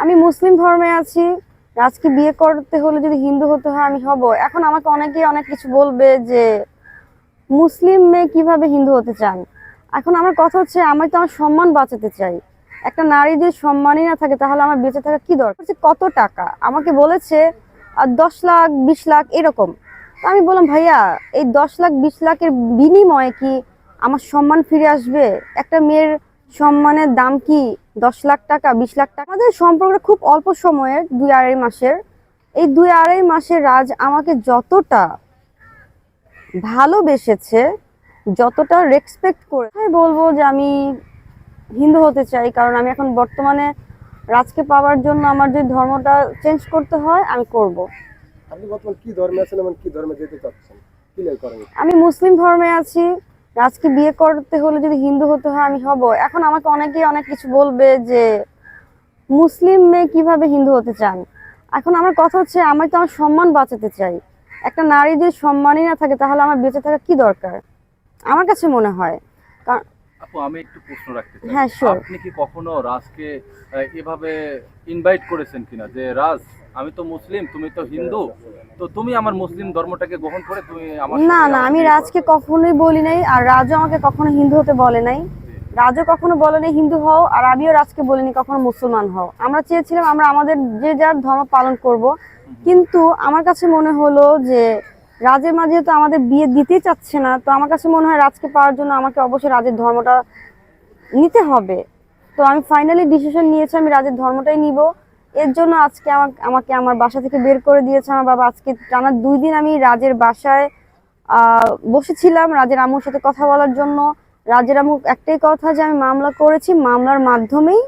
আমি মুসলিম ধর্মে আছি। আজকে বিয়ে করতে হলে যদি হিন্দু হতে হয় আমি হব। এখন আমাকে অনেকেই অনেক কিছু বলবে যে মুসলিম মেয়ে কীভাবে হিন্দু হতে চান? এখন আমার কথা হচ্ছে আমি তো আমার সম্মান বাঁচাতে চাই। একটা নারী যদি সম্মানই না থাকে তাহলে আমার বেঁচে থাকা কি দরকার? কত টাকা? আমাকে বলেছে আহ, দশ লাখ বিশ লাখ এরকম। আমি বললাম ভাইয়া এই দশ লাখ বিশ লাখের বিনিময়ে কি আমার সম্মান ফিরে আসবে? একটা মেয়ের সম্মানের দাম কি দশ লাখ টাকা বিশ লাখ টাকা? আমাদের সম্পর্কটা খুব অল্প সময়ের দুই আড়াই মাসের। এই দুই আড়াই মাসের রাজ আমাকে যতটা ভালোবেসেছে যতটা রেসপেক্ট করে আমি বলব যে আমি হিন্দু হতে চাই। কারণ আমি এখন বর্তমানে রাজকে পাওয়ার জন্য আমার যদি ধর্মটা চেঞ্জ করতে হয় আমি করব। আপনি বর্তমান কি ধর্মে আছেন এবং কি ধর্মে যেতে চাচ্ছেন? আমি মুসলিম ধর্মে আছি। রাজকে বিয়ে করতে হলে যদি হিন্দু হতে হয়, আমি হব। এখন আমাকে অনেকেই অনেক কিছু বলবে যে, মুসলিম মেয়ে কীভাবে হিন্দু হতে চান? এখন আমার কথা হচ্ছে, আমি তো আমার সম্মান বাঁচাতে চাই। একটা নারী যদি সম্মানই না থাকে, তাহলে আমার বেঁচে থাকা কি দরকার? আমার কাছে মনে হয়। কারণ আপু আমি একটু প্রশ্ন রাখতে চাই। হ্যাঁ, sure. আপনি কি কখনো রাজকে আহ, এভাবে ইনভাইট করেছেন কিনা? যে রাজ আমি তো মুসলিম তুমি তো হিন্দু তো তুমি আমার মুসলিম ধর্মটাকে গ্রহণ করে তুমি আমার না না আমার আমি বিয়ে করো। রাজকে কখনোই বলি নাই আর রাজও আমাকে কখনো হিন্দু হতে বলে নাই। রাজও কখনো বলে নাই হিন্দু হও আর আমিও রাজকে বলিনি কখনো মুসলমান হও। আমরা চেয়েছিলাম আমরা আমাদের যে যার ধর্ম পালন করব। কিন্তু আমার কাছে মনে হলো যে রাজের মাঝে তো আমাদের বিয়ে দিতেই চাচ্ছে না, তো আমার কাছে মনে হয় রাজকে পাওয়ার জন্য আমাকে অবশ্যই রাজের ধর্মটা নিতে হবে। তো আমি ফাইনালি ডিসিশন নিয়েছি, আমি রাজের ধর্মটাই নিব। এর জন্য আজকে আমাকে আমাকে আমার বাসা থেকে বের করে দিয়েছে আমার বাবা। আজকে টানা দুই দিন আমি রাজের বাসায় বসেছিলাম রাজের আমুর সাথে কথা বলার জন্য। রাজের আম্মু একটাই কথা যে আমি মামলা করেছি, মামলার মাধ্যমেই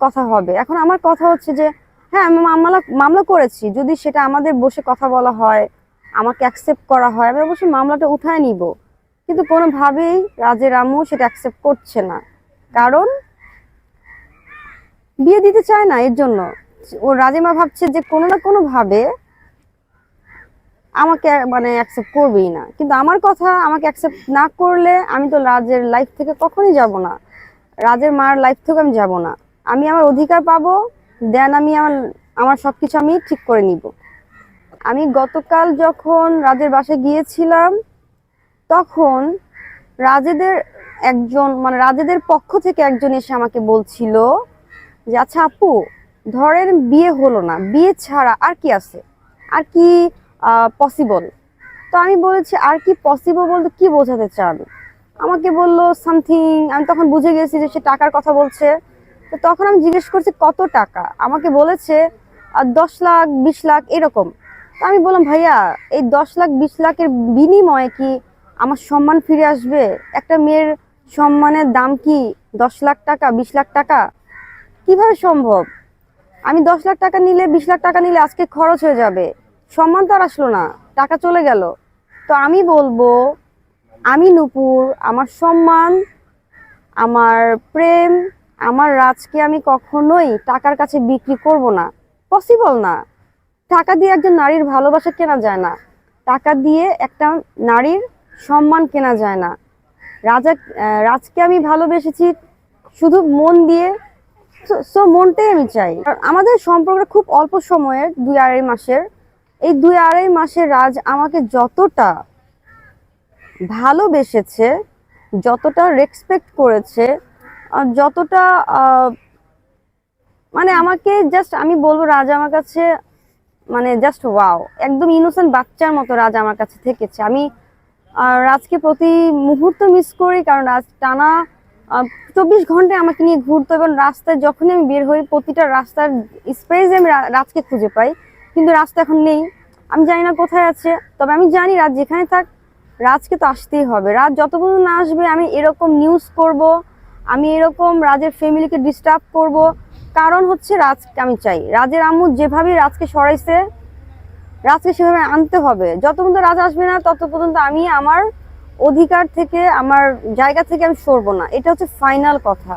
কথা হবে। এখন আমার কথা হচ্ছে যে হ্যাঁ আমি মামলা মামলা করেছি, যদি সেটা আমাদের বসে কথা বলা হয় আমাকে অ্যাকসেপ্ট করা হয়, আমি অবশ্যই মামলাটা উঠায় নিব। কিন্তু কোনোভাবেই রাজের আম্মু সেটা অ্যাকসেপ্ট করছে না। কারণ বিয়ে দিতে চায় না, এর জন্য। ও রাজেমা ভাবছে যে কোনো না কোনোভাবে আমাকে মানে অ্যাকসেপ্ট করবেই না। কিন্তু আমার কথা আমাকে অ্যাকসেপ্ট না করলে আমি তো রাজের লাইফ থেকে কখনই যাব না। রাজের মার লাইফ থেকে আমি যাব না। আমি আমার অধিকার পাবো দেন আমি আমার আমার সব কিছু আমি ঠিক করে নিব। আমি গতকাল যখন রাজের বাসায় গিয়েছিলাম, তখন রাজেদের একজন মানে রাজেদের পক্ষ থেকে একজন এসে আমাকে বলছিল যে আচ্ছা আপু, ধরেন বিয়ে হলো না, বিয়ে ছাড়া আর কি আছে? আর কি পসিবল তো আমি বলেছি, আর কি পসিবল বলতে কি বোঝাতে চান? আমাকে বলল সামথিং আমি তখন বুঝে গেছি যে সে টাকার কথা বলছে। তো তখন আমি জিজ্ঞেস করছি, কত টাকা? আমাকে বলেছে দশ লাখ, বিশ লাখ, এরকম। তো আমি বললাম, ভাইয়া, এই দশ লাখ, বিশ লাখের বিনিময়ে কি আমার সম্মান ফিরে আসবে? একটা মেয়ের সম্মানের দাম কি দশ লাখ টাকা, বিশ লাখ টাকা? কীভাবে সম্ভব? আমি দশ লাখ টাকা নিলে, বিশ লাখ টাকা নিলে আজকে খরচ হয়ে যাবে। সম্মান তো আর আসলো না, টাকা চলে গেল। তো আমি বলব, আমি নূপুর, আমার সম্মান, আমার প্রেম, আমার রাজকে আমি কখনোই টাকার কাছে বিক্রি করব না। পসিবল না। টাকা দিয়ে একজন নারীর ভালোবাসা কেনা যায় না। টাকা দিয়ে একটা নারীর সম্মান কেনা যায় না। রাজা রাজকে আমি ভালোবেসেছি শুধু মন দিয়ে। সো মনটাই আমি চাই। আমাদের সম্পর্কটা খুব অল্প সময়ের, দুই আড়াই মাসের। এই দুই আড়াই মাসের রাজ আমাকে যতটা ভালোবেসেছে, যতটা রেসপেক্ট করেছে যতটা মানে আমাকে জাস্ট আমি বলব, রাজ আমার কাছে মানে জাস্ট ওয়াও একদম ইনোসেন্ট বাচ্চার মতো রাজ আমার কাছে থেকেছে। আমি রাজকে প্রতি মুহূর্ত মিস করি কারণ রাজ টানা চব্বিশ ঘন্টায় আমাকে নিয়ে ঘুরতো এবং রাস্তায় যখনই আমি বের হই, প্রতিটা রাস্তার স্পেসে আমি রাজকে খুঁজে পাই। কিন্তু রাস্তা এখন নেই। আমি জানি না কোথায় আছে। তবে আমি জানি রাজ যেখানে থাক, রাজকে তো আসতেই হবে। রাজ যত পর্যন্ত না আসবে আমি এরকম নিউজ করব, আমি এরকম রাজের ফ্যামিলিকে ডিস্টার্ব করব কারণ হচ্ছে রাজকে আমি চাই। রাজের আম্মু যেভাবে রাজকে সরাইছে, রাজকে সেভাবে আনতে হবে। যত পর্যন্ত রাজ আসবে না, তত পর্যন্ত আমি আমার অধিকার থেকে, আমার জায়গা থেকে আমি সরবো না। এটা হচ্ছে ফাইনাল কথা।